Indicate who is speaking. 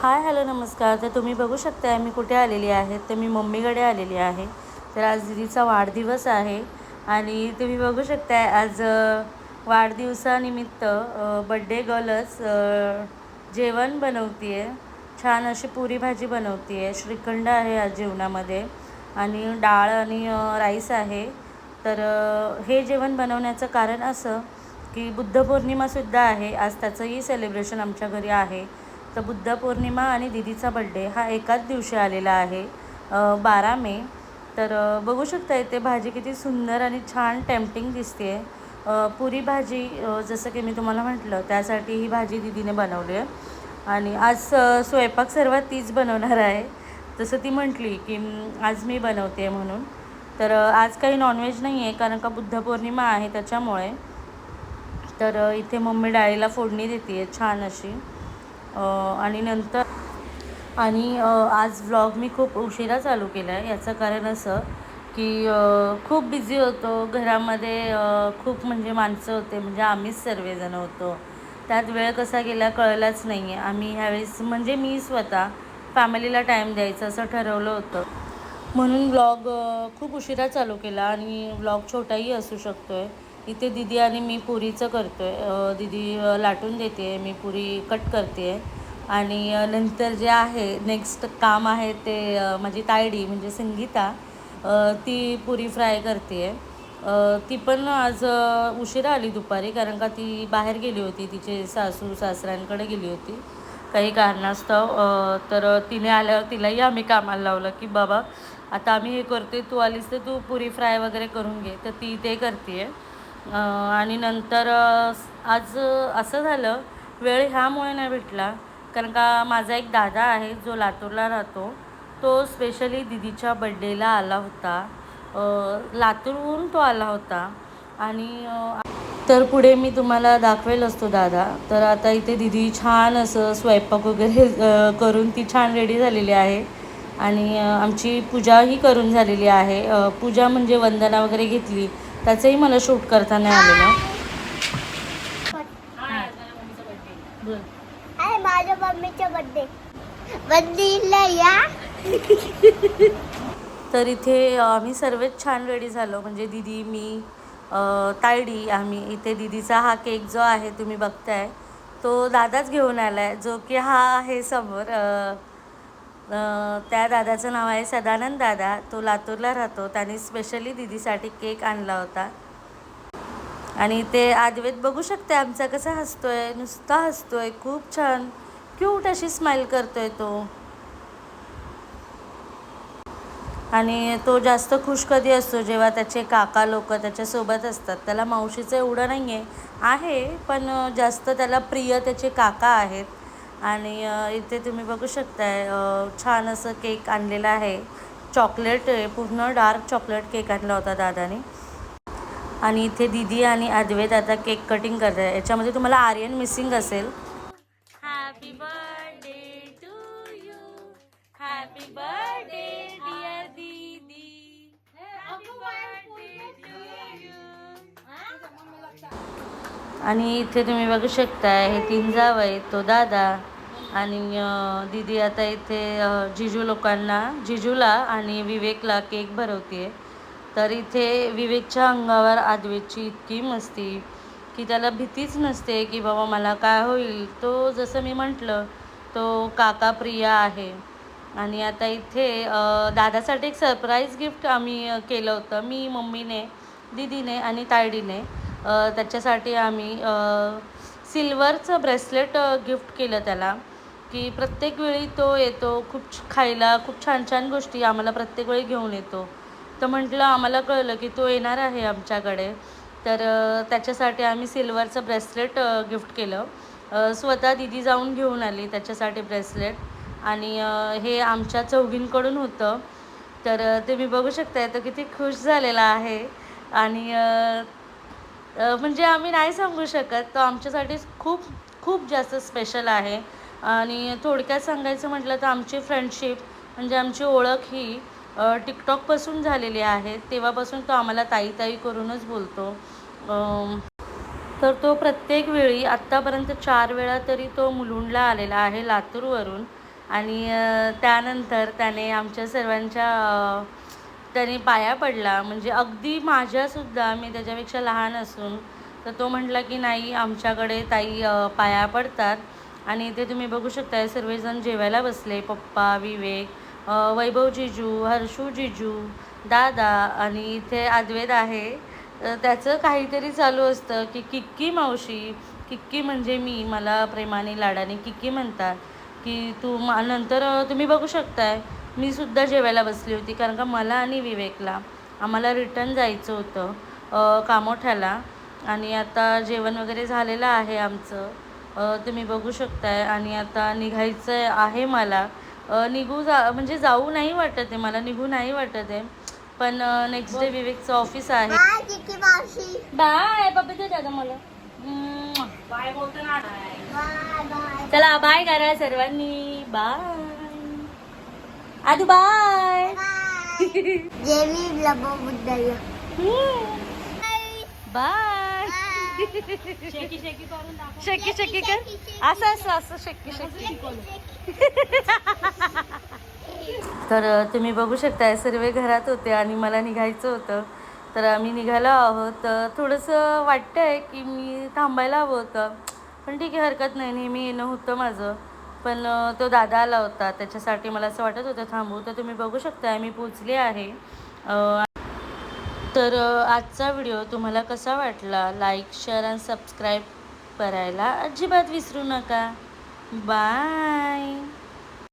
Speaker 1: Hi hello नमस्कार. तर तुम्ही बघू शकता मी कुठे आलेली आहे? तर मी मम्मीकडे आलेली आहे. तर आज दिदीचा वाढदिवस आहे आणि तुम्ही बघू शकता आज वाढदिवसानिमित्त बड्डे गर्लच जेवण बनवते आहे छान अशी पुरी भाजी बनवते आहे श्रीखंड आहे आज जेवणामध्ये आणि डाळ आणि राईस आहे. तर हे जेवण बनवण्याचं कारण असं की बुद्ध पौर्णिमासुद्धा आहे. आज त्याचंही सेलिब्रेशन आमच्या घरी आहे. तर बुद्ध पौर्णिमा आणि दिदीचा बड्डे हा एकाच दिवशी आलेला आहे बारा मे. तर बघू शकता इथे भाजी किती सुंदर आणि छान टेम्पटिंग दिसते आहे पुरी भाजी जसं की मी तुम्हाला म्हटलं त्यासाठी ही भाजी दिदीने बनवली आहे. आणि आज स्वयंपाक सर्वात तीच बनवणार आहे. तसं ती म्हटली की आज मी बनवते म्हणून. तर आज काही नॉनव्हेज नाही आहे कारण का बुद्ध पौर्णिमा आहे त्याच्यामुळे. तर इथे मम्मी डाळीला फोडणी देते आहे छान अशी. आणि नंतर आणि आज व्लॉग मी खूप उशिरा चालू केला आहे याचं कारण असं की खूप बिझी होतो. घरामध्ये खूप म्हणजे माणसं होते. म्हणजे आम्हीच सर्वजण होतो. त्यात वेळ कसा गेला कळलाच नाही आहे आम्ही ह्यावेळेस म्हणजे मी स्वतः फॅमिलीला टाईम द्यायचं असं ठरवलं होतं. म्हणून व्लॉग खूप उशिरा चालू केला आणि व्लॉग छोटाही असू शकतो आहे इथे दिदी आणि मी पुरीचं करतो आहे दिदी लाटून देते मी पुरी कट करते. आहे आणि नंतर जे आहे नेक्स्ट काम आहे ते माझी तायडी म्हणजे संगीता ती पुरी फ्राय करते. आहे ती पण आज उशिरा आली दुपारी कारण का ती बाहेर गेली होती तिचे सासू सासऱ्यांकडे गेली होती. काही कारणास्तव तर तिने आल्यावर तिलाही आम्ही कामाला लावलं की बाबा आता आम्ही हे करते तू आलीस तर तू पुरी फ्राय वगैरे करून घे. तर ती ते करते आहे आणि नंतर आज असं झालं वेळ ह्यामुळे नाही भेटला. कारण का माझा एक दादा आहे जो लातूरला राहतो तो स्पेशली दिदीच्या बड्डेला आला होता. लातूरहून तो आला होता. आणि तर पुढे मी तुम्हाला दाखवेल असतो दादा. तर आता इथे दिदी छान असं स्वयंपाक वगैरे करून ती छान रेडी झालेली आहे. आणि आमची पूजाही करून झालेली आहे. पूजा म्हणजे वंदना वगैरे घेतली. त्याचंही मला शूट करता नाही आलेलं. बोल
Speaker 2: आहे माझ्या मम्मीचा बर्थडे बर्थडेला या.
Speaker 1: तर इथे आम्ही सर्वच छान रेडी झालो. म्हणजे दिदी मी तायडी आम्ही. इथे दिदीचा हा केक जो आहे तुम्ही बघताय तो दादाच घेऊन आला आहे जो की हा आहे समोर त्या दादाचं नाव आहे सदानंद दादा. तो लातूरला राहतो. त्याने स्पेशली दिदीसाठी केक आणला होता. आणि ते आदवेत बघू शकते आमचा कसा हसतोय नुसता हसतोय. खूप छान. क्यूट अशी स्माईल करतोय तो. आणि तो जास्त खुश कधी असतो जेव्हा त्याचे काका लोक त्याच्यासोबत असतात. त्याला मावशीचं एवढं नाही आहे आहे पण जास्त त्याला प्रिय त्याचे काका आहेत. आणि इथे तुम्ही बघू शकताय छान असं केक आणलेला आहे. चॉकलेट पूर्ण डार्क चॉकलेट केक आणला होता दादाने. आणि इथे दिदी आणि अद्वैत आता केक कटिंग करत आहे याच्यामध्ये तुम्हाला आर्यन मिसिंग असेल. आणि इथे तुम्ही बघू शकताय हे तीन जाव आहे तो दादा आणि दीदी आता इथे जिजू लोकांना जिजूला आणि विवेकला केक भरवते तर इथे विवेकच्या अंगावर आदवेची इतकी मस्ती की त्याला भीतीच नसते की बाबा मला काय होईल. तो जसं मी म्हटलं तो काका प्रिया आहे. आणि आता इथे दादासाठी एक सरप्राईज गिफ्ट आम्ही केलं होतं मी मम्मीने दीदीने आणि तायडीने त्याच्यासाठी आम्ही सिल्वरचं ब्रेसलेट गिफ्ट केलं त्याला. की प्रत्येक वेळी तो येतो खूप छ- खायला खूप छान छान गोष्टी आम्हाला प्रत्येक वेळी घेऊन येतो. तर म्हटलं आम्हाला कळलं की तो येणार आहे आमच्याकडे. तर त्याच्यासाठी आम्ही सिल्वरचं ब्रेसलेट गिफ्ट केलं. स्वतः दिदी जाऊन घेऊन आली त्याच्यासाठी ब्रेसलेट. आणि हे आमच्या चौघींकडून होतं. तर ते तुम्ही बघू शकताय तो किती खुश झालेला आहे. आणि म्हणजे आम्ही नाही सांगू शकत तो आमच्यासाठी खूप खूप जास्त स्पेशल आहे. आणि थोडक्यात सांगायचं म्हटलं तर आमची फ्रेंडशिप म्हणजे आमची ओळख ही टिकटॉकपासून झालेली आहे. तेव्हापासून तो आम्हाला ताई ताई करूनच बोलतो. तर तो प्रत्येक वेळी आत्तापर्यंत चार वेळा तरी तो मुलुंडला आलेला आहे लातूरवरून. आणि त्यानंतर त्याने आमच्या सर्वांच्या त्याने पाया पडला. म्हणजे अगदी माझ्यासुद्धा मी त्याच्यापेक्षा लहान असून तर तो म्हटला की नाही आमच्याकडे ताई पाया पडतात. आणि इथे तुम्ही बघू शकताय सर्वजण जेवायला बसले. पप्पा विवेक वैभव जिजू हर्षू जिजू दादा आणि इथे अद्वैत आहे. त्याचं काहीतरी चालू असतं की किक्की मावशी किक्की म्हणजे मी. मला प्रेमाने लाडाने किक्की म्हणतात. की तू मा नंतर तुम्ही बघू शकताय. मी सुद्धा जेवायला बसली होती कारण का मला आणि विवेकला आम्हाला रिटर्न जायचं होतं कामोठ्याला. आणि आता जेवण वगैरे झालेलं आहे आमचं. तुम्ही बघू शकताय. आणि आता निघायचं आहे मला. निघू जा म्हणजे जाऊ नाही वाटत आहे मला निघू नाही वाटत आहे. पण नेक्स्ट डे विवेकचं ऑफिस आहे.
Speaker 2: बाय
Speaker 1: पप्पी दे दादा मला. बाय बोलतो ना.
Speaker 2: बाय बाय
Speaker 1: चला बाय करा सर्वांनी. बाय आदू बाय
Speaker 2: बाय जेवी लबो बुद्धाय
Speaker 1: बाय शेकी शेकी कर असं असं असं शेकी शेकी तर तुम्ही बघू शकताय सर्व घरात होते आणि मला निघायचं होतं. तर आम्ही निघालो आहोत. थोडंसं वाटतं आहे की मी थांबायला हवं होतं. पण ठीक आहे हरकत नाही. नेहमी येणं होतं माझं. पण तो दादा आला होता. त्याच्यासाठी मला असं वाटत होतं थांबू तर तुम्ही बघू शकता मी पोचले आहे. तर आजचा व्हिडिओ तुम्हाला कसा वाटला? लाईक शेअर आणि सबस्क्राईब करायला अजिबात विसरू नका. बाय.